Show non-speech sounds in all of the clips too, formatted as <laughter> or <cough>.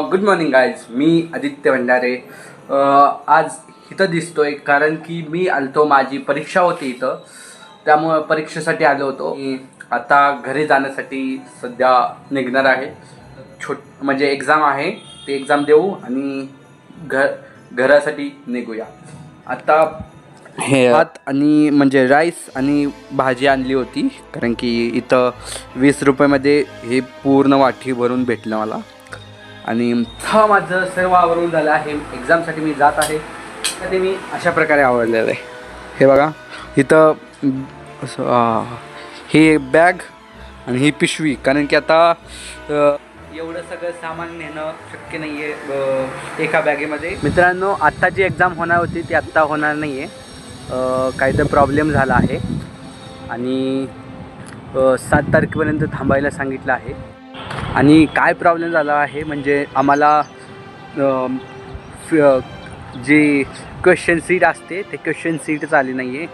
Good morning guys मी आदित्य भंडारे. आज इथं दिसतोय कारण की मी आलतो माझी परीक्षा होती इथं. त्यामुळं परीक्षेसाठी आलो होतो. मी आता घरी जाण्यासाठी सध्या निघणार आहे. छोट म्हणजे एक्झाम आहे. ते एक्झाम देऊ आणि घर घरासाठी निघूया. आता हे भात आणि म्हणजे राईस आणि भाजी आणली होती. कारण की इथं वीस रुपयामध्ये हे पूर्ण वाटी भरून भेटलं मला. आणि हा माझं सर्व आवरून झालं आहे. एक्झामसाठी मी जात आहे. तर ते मी अशा प्रकारे आवडलेलं आहे. हे बघा इथं असं, ही बॅग आणि ही पिशवी कारण की आता एवढं सगळं सामान नेणं शक्य नाही आहे एका बॅगेमध्ये मित्रांनो आत्ता जी एक्झाम होणार होती ती आत्ता होणार नाही आहे काही तर प्रॉब्लेम झाला आहे. आणि सात तारखेपर्यंत थांबायला सांगितलं आहे. आणि काय प्रॉब्लेम झाला आहे म्हणजे आम्हाला फ- जी क्वेश्चन सीट असते ते क्वेश्चन सीटच आली नाही आहे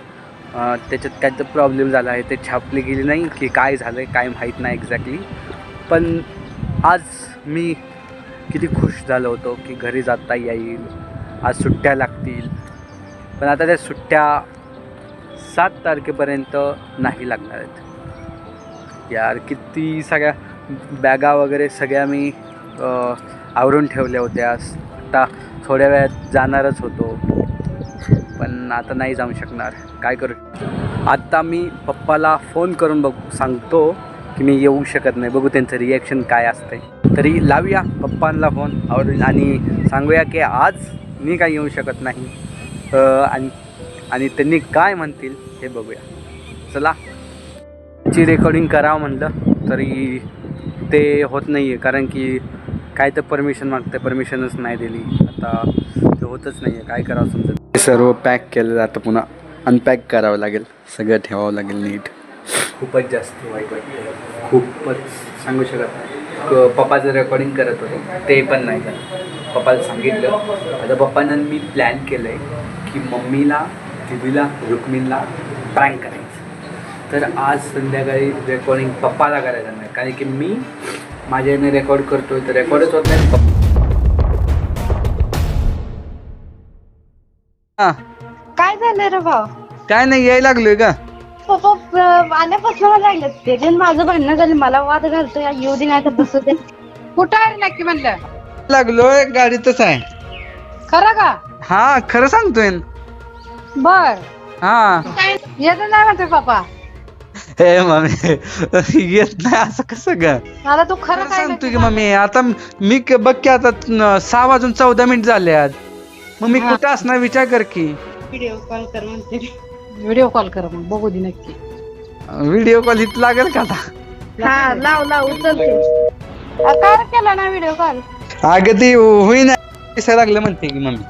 त्याच्यात त्याचं प्रॉब्लेम झाला आहे ते छापली गेली नाही की काय झालं आहे काय माहीत नाही एक्झॅक्टली पण आज मी किती खुश झालो होतो की घरी जाता येईल आज सुट्ट्या लागतील. पण आता त्या सुट्ट्या सात तारखेपर्यंत नाही लागणार आहेत. यार किती सगळ्या बॅगा वगैरे सगळ्या मी आवरून ठेवल्या होत्या. आता थोड्या वेळात जाणारच होतो. पण आता नाही जाऊ शकणार. काय करू? आत्ता मी पप्पाला फोन करून बघ सांगतो की मी येऊ शकत नाही. बघू त्यांचं रिॲक्शन काय असतंय. तरी लावूया पप्पांना फोन आवड आणि सांगूया की आज मी काय येऊ शकत नाही. आणि आणि त्यांनी काय म्हणतील हे बघूया. चला. ची रेकॉर्डिंग करावं म्हणलं तरी ते होत नाही आहे कारण की काय तर परमिशन मागतं परमिशनच नाही दिली. आता ते होतच नाही आहे काय करावं समजत सर्व पॅक केलं जातं पुन्हा अनपॅक करावं लागेल. सगळं ठेवावं लागेल नीट. खूपच जास्त वाईट वाटतं खूपच सांगू शकत पप्पाचं रेकॉर्डिंग करत होते ते पण नाही झालं. पप्पाला सांगितलं आता पप्पानं मी प्लॅन केलं आहे की मम्मीला दिदीला रुक्मिणीला प्रँक करायचं. तर आज संध्याकाळी रेकॉर्डिंग पप्पाला करायचं नाही. कारण की मी माझ्या याने रेकॉर्ड करतोय तर रेकॉर्डच होत नाही. पप्पा हा. काय झालं रे भाऊ? काय नाही यायला लागलोय का पप्पा आल्यापासून मला लागलं माझं भांडणं झालं मला वाद घालतो या येऊ दे नाही तर बसू दे. कुठं आहे नक्की म्हणलं? लागलोय गाडीतच आहे. खरं का? हा खरं सांगतोय. बर. हा. येत नाही म्हणते पप्पा. हे मम्मी येत नाही असं कसं ग? मला तू खरं काय सांगतोय की मम्मी आता मी क- बघ की आता न- सहा वाजून चौदा मिनिट झाले आज मग मी कुठं असणार? विचार कर की. व्हिडिओ कॉल कर म्हणते. व्हिडिओ कॉल कर मग बघू दे नक्की. व्हिडिओ कॉल इथं लागेल का आता? हा लाव लाव उचलते अ, काय केला ना व्हिडिओ कॉल अगं ती होईना. दिसायला लागलं म्हणते की मम्मी.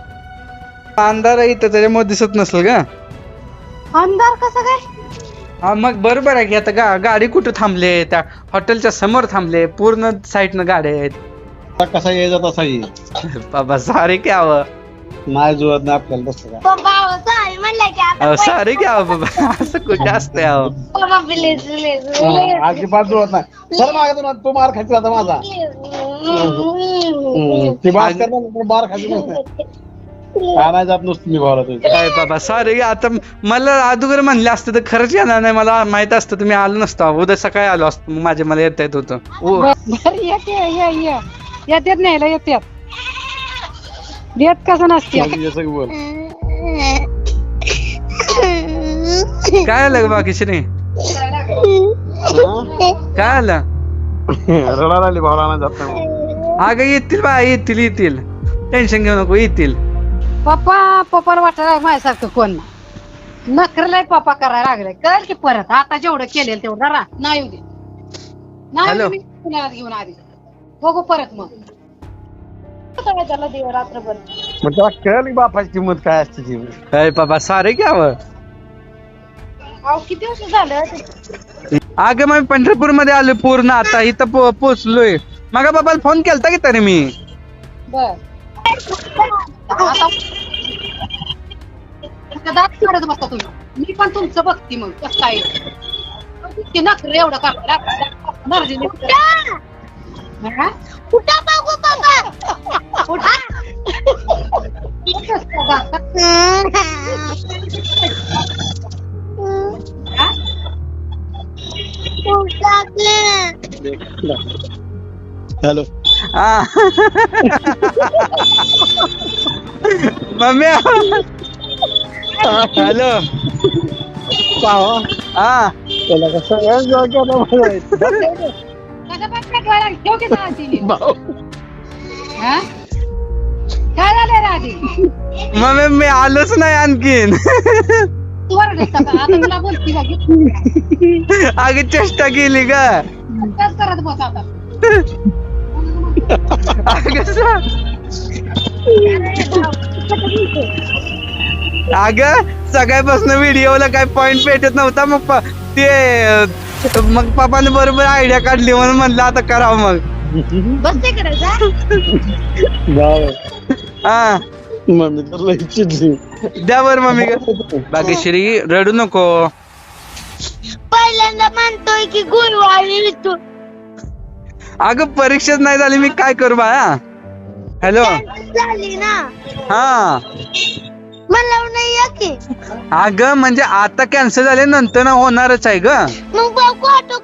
अंधार आहे इथं त्याच्यामुळे दिसत नसेल का अंधार कसं काय? हा मग बरोबर आहे की आता गा गाडी कुठं थांबले त्या हॉटेलच्या समोर थांबले पूर्ण साईडनं गाड्या आहेत. आता कसा यायचा तसा येईल बाबा सारे घ्यावं नाही जुळत नाही आपल्याला तसं काय पप्पा सॉरी म्हणलं की आता सारे घ्यावं बाबा. <laughs> असं कुठं असतंय अहो पप्पा प्लीज प्लीज हा, अजिबात जुळत नाही. सर मागे तू तू मार खायची आता माझा. ती बास कर ना, तू मार खायची नसते काय नाही जात नुसतं मी भावला तुझ्या काय बाबा सारे आता मला अगोदर म्हणले असतं तर खरंच येणार नाही. मला माहीत असतं तुम्ही आलो नसतो. उद्या सकाळी आलो असतो. मग माझे मला येता येत होतं. ओ. बर येते ये ये येतात न्यायला येतात येत कसं नसते? जसं की बोल. काय आलं ग बाकी श्री काय आलं? रडा लागली भावला नाही जात नाही. अगं येतील बा येतील येतील. टेन्शन घेऊ नको येतील. पप्पा पप्पाला वाटत माझ्यासारखं कोण नाही. नखरलाय पप्पा करायला लागले. कर की परत आता जेवढं केलेलं तेवढं. जरा नाही येऊ दे. नाही हॅलो. येऊ दे, मी पुण्याला घेऊन आधी बघू परत मग. काय त्याला दिव रात्रभर. मग त्याला कळलं की बापाची किंमत काय असते ती. काय बाबा सारे घ्यावं अहो किती वर्ष झालं? अगं मग पंढरपूरमध्ये आलोय पूर्ण. आता इथं पो पोचलोय. मग बाबाला फोन केलता की तरी मी? बर. दात काढत बसता तुम्ही. मी पण तुमचं बघते मग कसं काय ते नखरे एवढं काढ कुठं? बघू बाबा हॅलो हा? मम्मी हॅलो पाहा हा त्याला कसं. भाऊ काय झालं मम्मी मी आलोच नाही आणखीन तू ओरडत का आता तुला बोलती का की? चेष्टा केली का करत बस आता अगं स- अगं सकाळपासून व्हिडिओला काय पॉइंट भेटत नव्हता मग ते मग पप्पाने बरोबर आयडिया काढली म्हणून म्हणलं आता करावं मग. बसते करायचं भाऊ हा. मम्मी तर लई चिडली. द्या बरं मम्मी. बागेश्वरी रडू नको. पहिल्यांदा म्हणतोय की गुरुवारी तू अगं परीक्षाच नाही झाली मी काय करू बाया हॅलो झाली ना? हा. मला नाही या की. अगं म्हणजे आता कॅन्सल झाले नंतर ना होणारच आहे ग. मग ऑटो